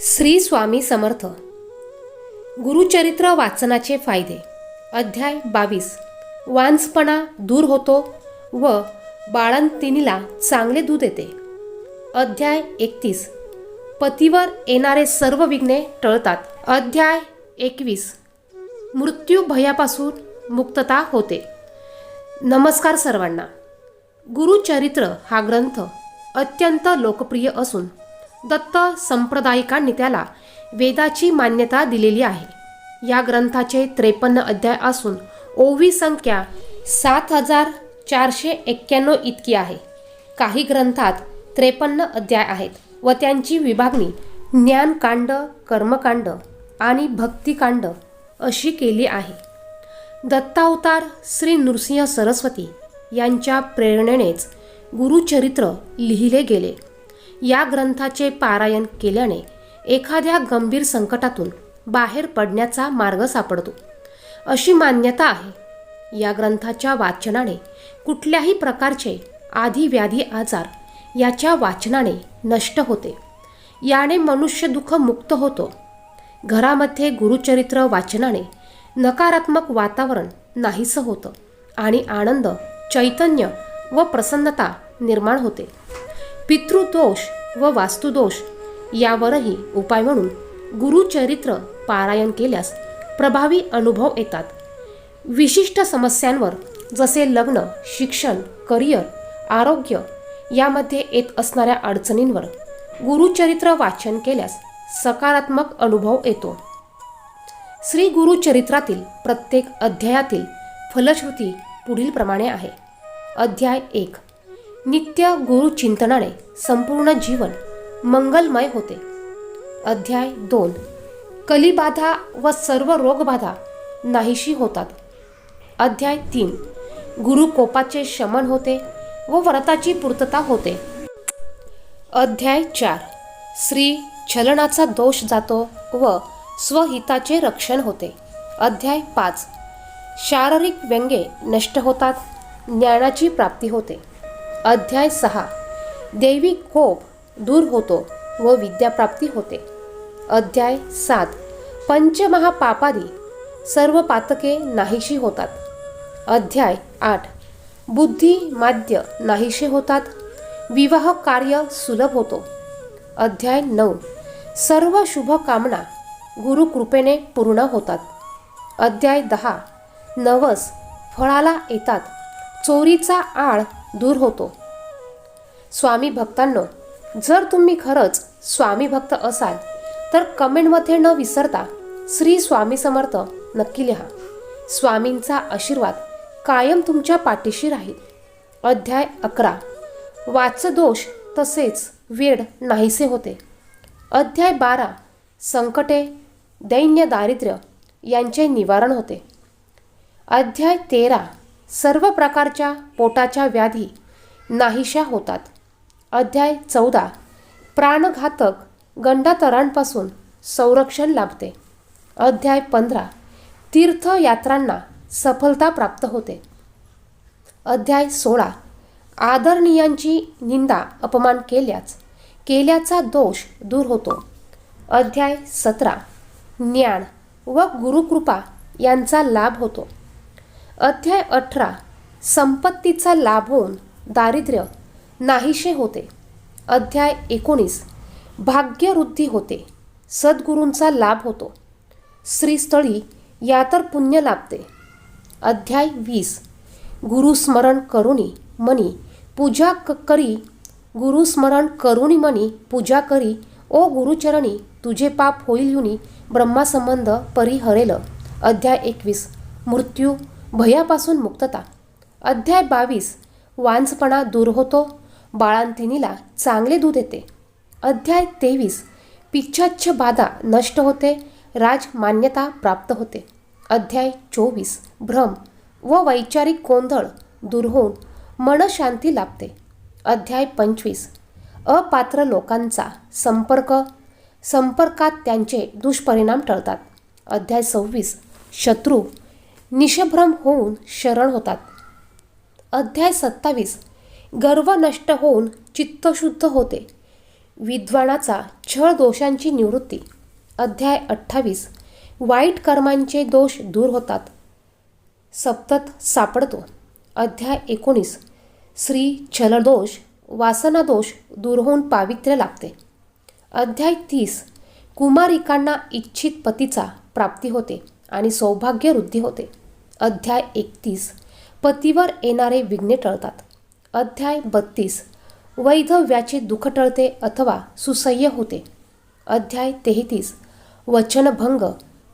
श्री स्वामी समर्थ. गुरुचरित्र वाचनाचे फायदे. अध्याय बावीस. वांसपणा दूर होतो व बाळंतिनीला चांगले दूध येते. अध्याय एकतीस. पतीवर येणारे सर्व विघ्ने टळतात. अध्याय एकवीस. मृत्यू भयापासून मुक्तता होते. नमस्कार सर्वांना. गुरुचरित्र हा ग्रंथ अत्यंत लोकप्रिय असून दत्त संप्रदायिकांनी त्याला वेदाची मान्यता दिलेली आहे. या ग्रंथाचे त्रेपन्न अध्याय असून ओवी संख्या सात हजार चारशे एक्क्याण्णव इतकी आहे. काही ग्रंथात त्रेपन्न अध्याय आहेत व त्यांची विभागणी ज्ञानकांड कर्मकांड आणि भक्तिकांड अशी केली आहे. दत्तावतार श्री नृसिंह सरस्वती यांच्या प्रेरणेनेच गुरुचरित्र लिहिले गेले. या ग्रंथाचे पारायण केल्याने एखाद्या गंभीर संकटातून बाहेर पडण्याचा मार्ग सापडतो. अशी मान्यता आहे. या ग्रंथाच्या वाचनाने कुठल्याही प्रकारचे आधी व्याधी आजार याच्या वाचनाने नष्ट होते. याने मनुष्य दुःख मुक्त होतो. घरामध्ये गुरुचरित्र वाचनाने नकारात्मक वातावरण नाहीसं होतं आणि आनंद चैतन्य व प्रसन्नता निर्माण होते. पितृदोष व वास्तुदोष यावरही उपाय म्हणून गुरुचरित्र पारायण केल्यास प्रभावी अनुभव येतात. विशिष्ट समस्यांवर जसे लग्न शिक्षण करिअर आरोग्य यामध्ये येत असणाऱ्या अडचणींवर गुरुचरित्र वाचन केल्यास सकारात्मक अनुभव येतो. श्री गुरुचरित्रातील प्रत्येक अध्यायातील फलश्रुती पुढील प्रमाणे आहे. अध्याय एक. नित्य गुरुचिंतनाने संपूर्ण जीवन मंगलमय होते. अध्याय दोन. कलिबाधा व सर्व रोगबाधा नाहीशी होतात. अध्याय तीन. गुरुकोपाचे शमन होते व व्रताची पूर्तता होते. अध्याय चार. श्री छलनाचा दोष जातो व स्वहिताचे रक्षण होते. अध्याय पाच. शारीरिक व्यंगे नष्ट होतात ज्ञानाची प्राप्ती होते. अध्याय सहा. देवी कोप दूर होतो व विद्याप्राप्ती होते. अध्याय सात. पंचमहापापारी सर्व पातके नाहीशी होतात. अध्याय आठ. बुद्धी माद्य नाहीसे होतात. विवाह कार्य सुलभ होतो. अध्याय नऊ. सर्व शुभ कामना गुरुकृपेने पूर्ण होतात. अध्याय दहा. नवस फळाला येतात. चोरीचा आळ दूर होतो. स्वामी भक्तांनो जर तुम्ही खरंच स्वामी भक्त असाल तर कमेंटमध्ये न विसरता श्री स्वामी समर्थ नक्की लिहा. स्वामींचा आशीर्वाद कायम तुमच्या पाठीशी राहील. अध्याय अकरा. वाचदोष तसेच वेड नाहीसे होते. अध्याय बारा. संकटे दैन्य दारिद्र्य यांचे निवारण होते. अध्याय तेरा. सर्व प्रकारच्या पोटाच्या व्याधी नाहीशा होतात. अध्याय चौदा. प्राणघातक गंडातरांपासून संरक्षण लाभते. अध्याय पंधरा. तीर्थयात्रांना सफलता प्राप्त होते. अध्याय सोळा. आदरणीयांची निंदा अपमान केल्याच केल्याचा दोष दूर होतो. अध्याय सतरा. ज्ञान व गुरुकृपा यांचा लाभ होतो. अध्याय अठरा. संपत्तीचा लाभ होऊन दारिद्र्य नाहीशे होते. अध्याय एकोणीस. भाग्यवृद्धी होते. सद्गुरूंचा लाभ होतो. श्रीस्थळी या तर पुण्य लाभते. अध्याय वीस. गुरुस्मरण करुणी मनी पूजा क करी गुरुस्मरण करुणी मनी पूजा करी ओ गुरुचरणी तुझे पाप होईल युनी ब्रह्मासंबंध परिहरेल. अध्याय एकवीस. मृत्यू भयापासून मुक्तता. अध्याय बावीस. वांझपणा दूर होतो. बाळांतिनीला चांगले दूध येते. अध्याय तेवीस. पिच्छाच्छ बाधा नष्ट होते. राजमान्यता प्राप्त होते. अध्याय चोवीस. भ्रम व वैचारिक गोंधळ दूर होऊन मनशांती लाभते. अध्याय पंचवीस. अपात्र लोकांचा संपर्क. संपर्कात त्यांचे दुष्परिणाम टळतात. अध्याय सव्वीस. शत्रू निशभ्रम होऊन शरण होतात. अध्याय सत्तावीस. गर्व नष्ट होऊन चित्तशुद्ध होते. विद्वानाचा छळ दोषांची निवृत्ती. अध्याय अठ्ठावीस. वाईट कर्मांचे दोष दूर होतात. सप्तत सापडतो. अध्याय एकोणीस. श्री छलदोष वासनादोष दूर होऊन पावित्र्य लागते अध्याय तीस. कुमारिकांना इच्छित पतीचा प्राप्ती होते. आणि सौभाग्य वृद्धी होते. अध्याय एकतीस. पतीवर येणारे विघ्ने टळतात. अध्याय बत्तीस. वैधव्याचे दुःख टळते अथवा सुसह्य होते. अध्याय तेहतीस. वचनभंग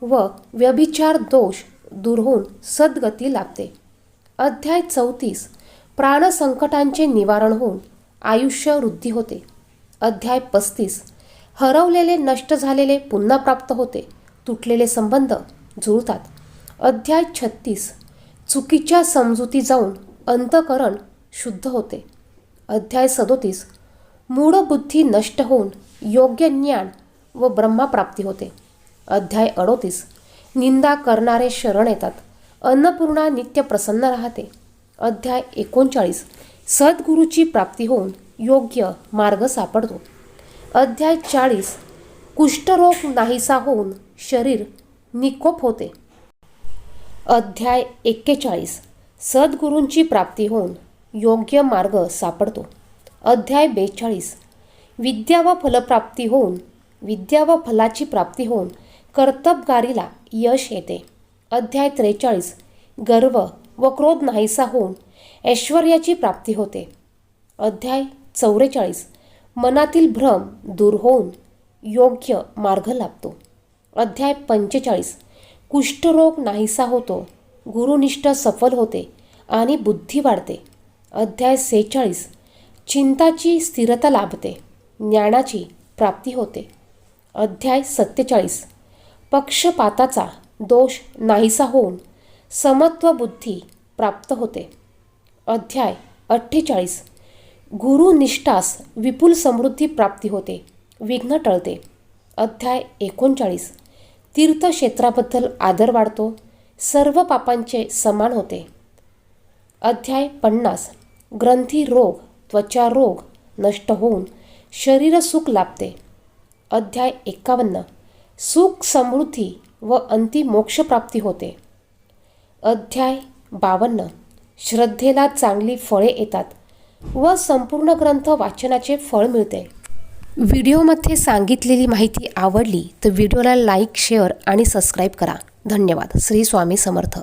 व व्यभिचार दोष दूर होऊन सद्गती लाभते. अध्याय चौतीस. प्राणसंकटांचे निवारण होऊन आयुष्य वृद्धी होते. अध्याय पस्तीस. हरवलेले नष्ट झालेले पुन्हा प्राप्त होते. तुटलेले संबंध जुळतात अध्याय छत्तीस. चुकीच्या समजुती जाऊन अंतकरण शुद्ध होते. अध्याय सदोतीस. मूढ बुद्धी नष्ट होऊन योग्य ज्ञान व ब्रह्माप्राप्ती होते. अध्याय अडोतीस. निंदा करणारे शरण येतात. अन्नपूर्णा नित्य प्रसन्न राहते. अध्याय एकोणचाळीस. सद्गुरूची प्राप्ती होऊन योग्य मार्ग सापडतो. अध्याय चाळीस. कुष्ठरोग नाहीसा होऊन शरीर निकोप होते. अध्याय एक्केचाळीस. सद्गुरूंची प्राप्ती होऊन योग्य मार्ग सापडतो. अध्याय बेचाळीस. विद्या व फलप्राप्ती होऊन विद्या व फलाची प्राप्ती होऊन कर्तबगारीला यश येते. अध्याय त्रेचाळीस. गर्व व क्रोध नाहीसा होऊन ऐश्वर्याची प्राप्ती होते. अध्याय चौवेचाळीस. मनातील भ्रम दूर होऊन योग्य मार्ग लाभतो. अध्याय पंचेचाळीस. कुष्ठरोग नाहीसा होतो. गुरुनिष्ठ सफल होते आणि बुद्धी वाढते. अध्याय सेहेचाळीस. चिंताची स्थिरता लाभते. ज्ञानाची प्राप्ती होते. अध्याय सत्तेचाळीस. पक्षपाताचा दोष नाहीसा होऊन समत्व बुद्धी प्राप्त होते. अध्याय अठ्ठेचाळीस. गुरुनिष्ठास विपुल समृद्धी प्राप्ती होते. विघ्न टळते. अध्याय एकोणचाळीस. तीर्थक्षेत्राबद्दल आदर वाढतो. सर्व पापांचे समान होते. अध्याय पन्नास. ग्रंथी रोग त्वचा रोग नष्ट होऊन शरीर सुख लाभते. अध्याय एकावन्न. सुख समृद्धी व अंतिम मोक्षप्राप्ती होते. अध्याय बावन्न. श्रद्धेला चांगली फळे येतात व संपूर्ण ग्रंथ वाचनाचे फळ मिळते. व्हिडिओमध्ये सांगितलेली माहिती आवडली तर व्हिडिओला लाईक शेअर आणि सबस्क्राईब करा. धन्यवाद. श्री स्वामी समर्थ.